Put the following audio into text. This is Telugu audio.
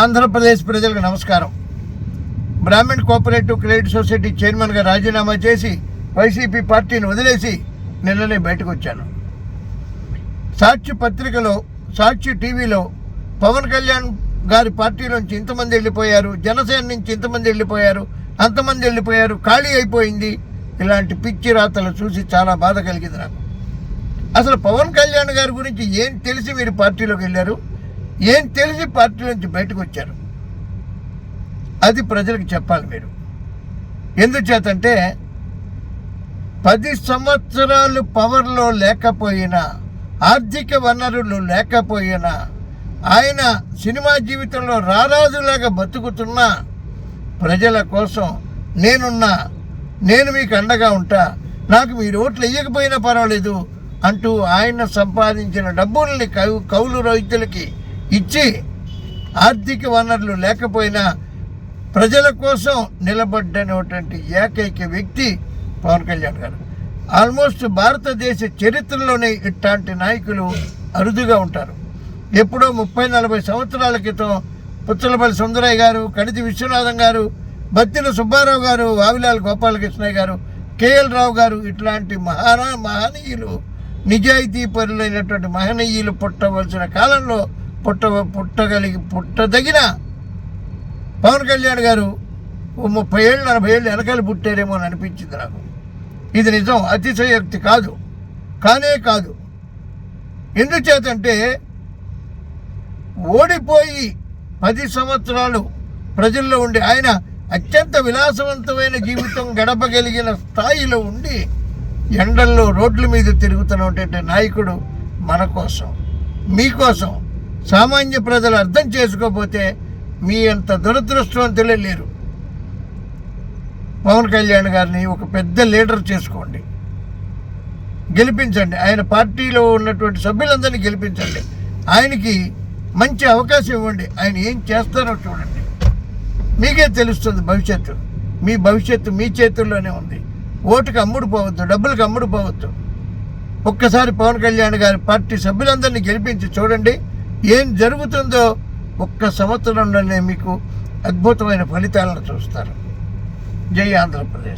ఆంధ్రప్రదేశ్ ప్రజలకు నమస్కారం. బ్రాహ్మణ్ కోఆపరేటివ్ క్రెడిట్ సొసైటీ చైర్మన్గా రాజీనామా చేసి వైసీపీ పార్టీని వదిలేసి నిన్ననే బయటకు వచ్చాను సాక్షి పత్రికలో సాక్షి టీవీలో పవన్ కళ్యాణ్ గారి పార్టీలోంచి ఇంతమంది వెళ్ళిపోయారు జనసేన నుంచి ఇంతమంది వెళ్ళిపోయారు అంతమంది వెళ్ళిపోయారు ఖాళీ అయిపోయింది ఇలాంటి పిచ్చి రాతలు చూసి చాలా బాధ కలిగింది నాకు. అసలు పవన్ కళ్యాణ్ గారి గురించి ఏం తెలిసి మీరు పార్టీలోకి వెళ్ళారు? ఏం తెలిసి పార్టీ నుంచి బయటకు వచ్చారు. అది ప్రజలకు చెప్పాలి మీరు. ఎందుచేతంటే పది సంవత్సరాలు పవర్లో లేకపోయినా ఆర్థిక వనరులు లేకపోయినా ఆయన సినిమా జీవితంలో రారాజులాగా బతుకుతున్నా ప్రజల కోసం నేనున్నా నేను మీకు అండగా ఉంటా నాకు మీరు ఓట్లు వేయకపోయినా పర్వాలేదు అంటూ ఆయన సంపాదించిన డబ్బుల్ని కౌ కౌలు రైతులకి ఇచ్చి ఆర్థిక వనరులు లేకపోయినా ప్రజల కోసం నిలబడ్డనేటువంటి ఏకైక వ్యక్తి పవన్ కళ్యాణ్ గారు. ఆల్మోస్ట్ భారతదేశ చరిత్రలోనే ఇట్లాంటి నాయకులు అరుదుగా ఉంటారు. ఎప్పుడో ముప్పై నలభై సంవత్సరాల క్రితం పుచ్చలపల్లి సుందరయ్య గారు కడితి విశ్వనాథం గారు బత్తిన సుబ్బారావు గారు వావిలాల్ గోపాలకృష్ణయ్య గారు కేఎల్ రావు గారు ఇట్లాంటి మహానా మహనీయులు నిజాయితీ పరులైనటువంటి మహనీయులు పుట్టవలసిన కాలంలో పుట్ట పుట్టగలిగి పుట్టదగిన పవన్ కళ్యాణ్ గారు ఓ ముప్పై ఏళ్ళు నలభై ఏళ్ళు వెనకాల పుట్టారేమో అని అనిపించింది నాకు. ఇది నిజం అతిశయోక్తి కాదు కానే కాదు. ఎందుచేతంటే ఓడిపోయి పది సంవత్సరాలు ప్రజల్లో ఉండి ఆయన అత్యంత విలాసవంతమైన జీవితం గడపగలిగిన స్థాయిలో ఉండి ఎండల్లో రోడ్ల మీద తిరుగుతున్నటువంటి నాయకుడు మన కోసం మీకోసం సామాన్య ప్రజలు అర్థం చేసుకోకపోతే మీ అంత దురదృష్టవంతులే లేరు పవన్ కళ్యాణ్ గారిని ఒక పెద్ద లీడర్ చేసుకోండి. గెలిపించండి. ఆయన పార్టీలో ఉన్నటువంటి సభ్యులందరినీ గెలిపించండి. ఆయనకి మంచి అవకాశం ఇవ్వండి. ఆయన ఏం చేస్తారో చూడండి. మీకే తెలుస్తుంది భవిష్యత్తు. మీ భవిష్యత్తు మీ చేతుల్లోనే ఉంది. ఓటుకు అమ్ముడు పోవద్దు డబ్బులకు అమ్ముడు పోవద్దు. ఒక్కసారి పవన్ కళ్యాణ్ గారి పార్టీ సభ్యులందరినీ గెలిపించి చూడండి. ఏం జరుగుతుందో ఒక్క సంవత్సరంలోనే మీకు అద్భుతమైన ఫలితాలను చూస్తారు. జై ఆంధ్రప్రదేశ్.